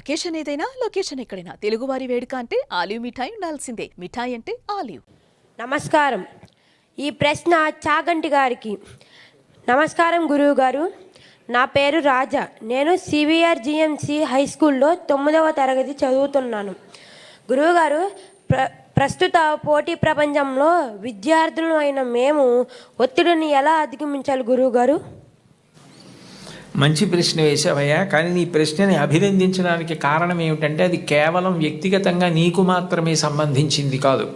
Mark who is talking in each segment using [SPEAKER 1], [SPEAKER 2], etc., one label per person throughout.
[SPEAKER 1] Occasion ఏదైనా location ఎక్కడైనా. తెలుగువారి వేడుక అంటే ఆలివ్ మిఠాయి ఉండాల్సిందే. మిఠాయి అంటే ఆలివ్.
[SPEAKER 2] నమస్కారం. ఈ ప్రశ్న చాగంటి గారికి. నమస్కారం గురువు గారు. నా పేరు రాజా. నేను సివిఆర్ జిఎంసి హై స్కూల్లో తొమ్మిదవ తరగతి చదువుతున్నాను. గురువుగారు ప్ర ప్రస్తుత పోటీ ప్రపంచంలో విద్యార్థులు అయిన మేము ఒత్తిడిని ఎలా అధిగమించాలి గురువుగారు
[SPEAKER 3] మంచి ప్రశ్న వేసావయ్యా. కానీ నీ ప్రశ్నని అభినందించడానికి కారణం ఏమిటంటే అది కేవలం వ్యక్తిగతంగా నీకు మాత్రమే సంబంధించింది కాదు.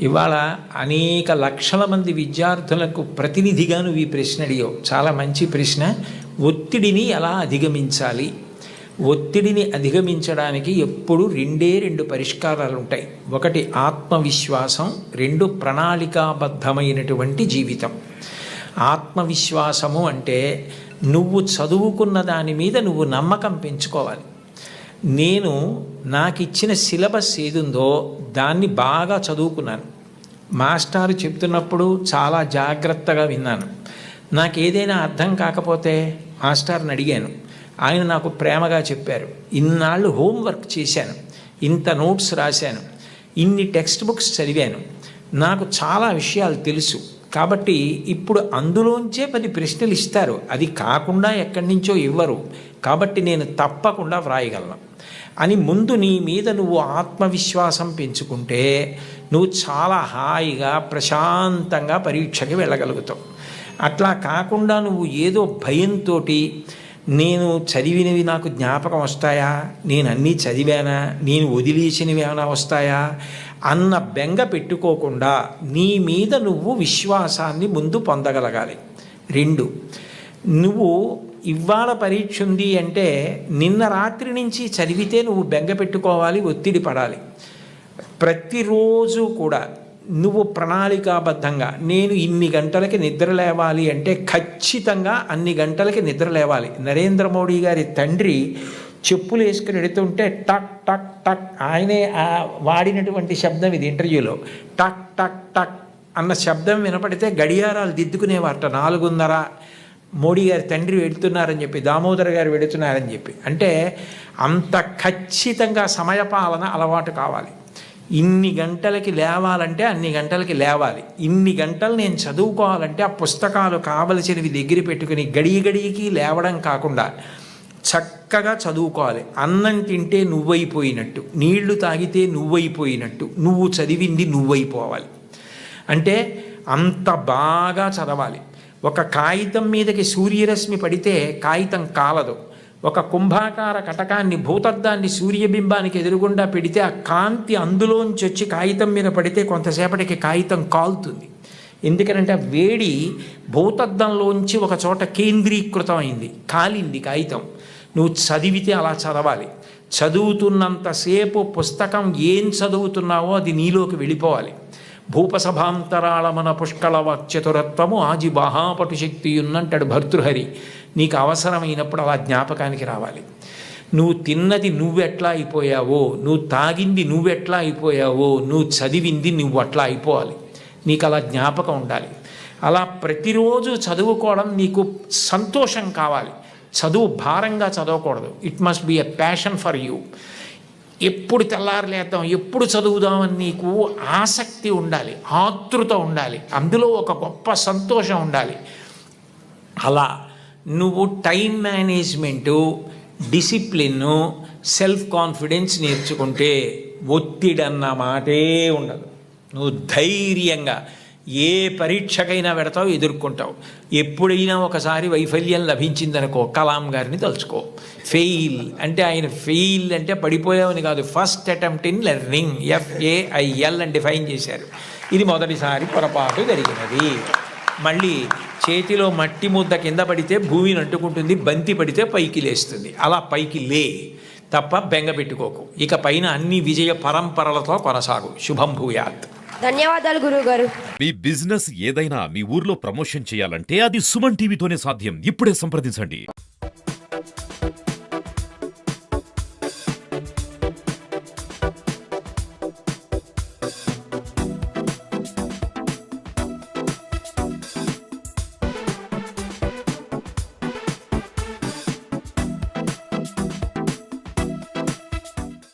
[SPEAKER 3] ఇవాళ అనేక లక్షల మంది విద్యార్థులకు ప్రతినిధిగా నువ్వు ఈ ప్రశ్న అడిగావు. చాలా మంచి ప్రశ్న. ఒత్తిడిని ఎలా అధిగమించాలి? ఒత్తిడిని అధిగమించడానికి ఎప్పుడు రెండే రెండు పరిష్కారాలు ఉంటాయి. ఒకటి ఆత్మవిశ్వాసం రెండు ప్రణాళికాబద్ధమైనటువంటి జీవితం. ఆత్మవిశ్వాసము అంటే నువ్వు చదువుకున్న దాని మీద నువ్వు నమ్మకం పెంచుకోవాలి. నేను నాకు ఇచ్చిన సిలబస్ ఏదుందో దాన్ని బాగా చదువుకున్నాను. మాస్టారు చెప్తున్నప్పుడు చాలా జాగ్రత్తగా విన్నాను. నాకు ఏదైనా అర్థం కాకపోతే మాస్టర్ని అడిగాను. ఆయన నాకు ప్రేమగా చెప్పారు. ఇన్నాళ్ళు హోంవర్క్ చేశాను. ఇంత నోట్స్ రాశాను. ఇన్ని టెక్స్ట్ బుక్స్ చదివాను. నాకు చాలా విషయాలు తెలుసు. కాబట్టి ఇప్పుడు అందులోంచే పది ప్రశ్నలు ఇస్తారు. అది కాకుండా ఎక్కడి నుంచో ఇవ్వరు. కాబట్టి నేను తప్పకుండా వ్రాయగలను. అని ముందు నీ మీద నువ్వు ఆత్మవిశ్వాసం పెంచుకుంటే నువ్వు చాలా హాయిగా ప్రశాంతంగా పరీక్షకి వెళ్ళగలుగుతావు. అట్లా కాకుండా నువ్వు ఏదో భయంతో నేను చదివినవి నాకు జ్ఞాపకం వస్తాయా? నేను అన్నీ చదివానా? నేను వదిలేసినవి ఏమైనా వస్తాయా? అన్న బెంగ పెట్టుకోకుండా నీ మీద నువ్వు విశ్వాసాన్ని ముందు పొందగలగాలి. రెండు నువ్వు ఇవాళ పరీక్ష ఉంది అంటే నిన్న రాత్రి నుంచి చదివితే నువ్వు బెంగ పెట్టుకోవాలి ఒత్తిడి పడాలి. ప్రతిరోజు కూడా నువ్వు ప్రణాళికాబద్ధంగా నేను ఇన్ని గంటలకి నిద్ర లేవాలి అంటే ఖచ్చితంగా అన్ని గంటలకి నిద్ర లేవాలి. నరేంద్ర మోడీ గారి తండ్రి చెప్పులు వేసుకుని వెడుతుంటే టక్ టక్ టక్. ఆయనే వాడినటువంటి శబ్దం ఇది ఇంటర్వ్యూలో. టక్ టక్ టక్ అన్న శబ్దం వినపడితే గడియారాలు దిద్దుకునేవారట. నాలుగున్నర మోడీ గారి తండ్రి వెళుతున్నారని చెప్పి దామోదర్ గారు వెళుతున్నారని చెప్పి. అంటే అంత ఖచ్చితంగా సమయపాలన అలవాటు కావాలి. ఇన్ని గంటలకి లేవాలంటే అన్ని గంటలకి లేవాలి. ఇన్ని గంటలు నేను చదువుకోవాలంటే ఆ పుస్తకాలు కావలసినవి దగ్గర పెట్టుకుని గడియ గడియకి లేవడం కాకుండా చక్కగా చదువుకోవాలి. అన్నం తింటే నువ్వైపోయినట్టు నీళ్ళు తాగితే నువ్వైపోయినట్టు నువ్వు చదివింది నువ్వైపోవాలి. అంటే అంత బాగా చదవాలి. ఒక కాగితం మీదకి సూర్యరశ్మి పడితే కాగితం కాలదు. ఒక కుంభాకార కటకాన్ని భూతద్దాన్ని సూర్యబింబానికి ఎదురుగుండా పెడితే ఆ కాంతి అందులోంచి వచ్చి కాగితం మీద పడితే కొంతసేపటికి కాగితం కాలుతుంది. ఎందుకనంటే ఆ వేడి భూతద్దంలోంచి ఒక చోట కేంద్రీకృతమైంది. కాలింది కాగితం. నువ్వు చదివితే అలా చదవాలి. చదువుతున్నంతసేపు పుస్తకం ఏం చదువుతున్నావో అది నీలోకి వెళ్ళిపోవాలి. భూపసభాంతరాళమన పుష్కళ చతురత్వము ఆజి మహాపటు శక్తి ఉన్నంటాడు భర్తృహరి. నీకు అవసరమైనప్పుడు అలా జ్ఞాపకానికి రావాలి. నువ్వు తిన్నది నువ్వెట్లా అయిపోయావో నువ్వు తాగింది నువ్వెట్లా అయిపోయావో నువ్వు చదివింది నువ్వు అట్లా అయిపోవాలి. నీకు అలా జ్ఞాపకం ఉండాలి. అలా ప్రతిరోజు చదువుకోవడం నీకు సంతోషం కావాలి. చదువు భారంగా చదవకూడదు. It must be a passion for you ఎప్పుడు తెల్లారలేద్దాం ఎప్పుడు చదువుదామని నీకు ఆసక్తి ఉండాలి ఆతృత ఉండాలి అందులో ఒక గొప్ప సంతోషం ఉండాలి. అలా నువ్వు టైం మేనేజ్మెంటు డిసిప్లిన్ను సెల్ఫ్ కాన్ఫిడెన్స్ నేర్చుకుంటే ఒత్తిడన్న మాటే ఉండదు. నువ్వు ధైర్యంగా ఏ పరీక్షకైనా పెడతావు ఎదుర్కొంటావు. ఎప్పుడైనా ఒకసారి వైఫల్యం లభించిందనుకో కలాం గారిని తలుచుకో. ఫెయిల్ అంటే ఆయన ఫెయిల్ అంటే పడిపోయావని కాదు. First attempt in learning F A I L అని డిఫైన్ చేశారు. ఇది మొదటిసారి పొరపాటు జరిగినది. మళ్ళీ చేతిలో మట్టి ముద్ద కింద పడితే భూమిని అంటుకుంటుంది బంతి పడితే పైకి లేస్తుంది. అలా పైకి లే తప్ప బెంగ పెట్టుకోకు. ఇక పైన అన్ని విజయ పరంపరలతో కొనసాగు. శుభం భూయాత్.
[SPEAKER 2] ధన్యవాదాలు గురువుగారు.
[SPEAKER 4] మీ బిజినెస్ ఏదైనా మీ ఊర్లో ప్రమోషన్ చేయాలంటే అది సుమన్ టీవీతోనే సాధ్యం. ఇప్పుడే సంప్రదించండి.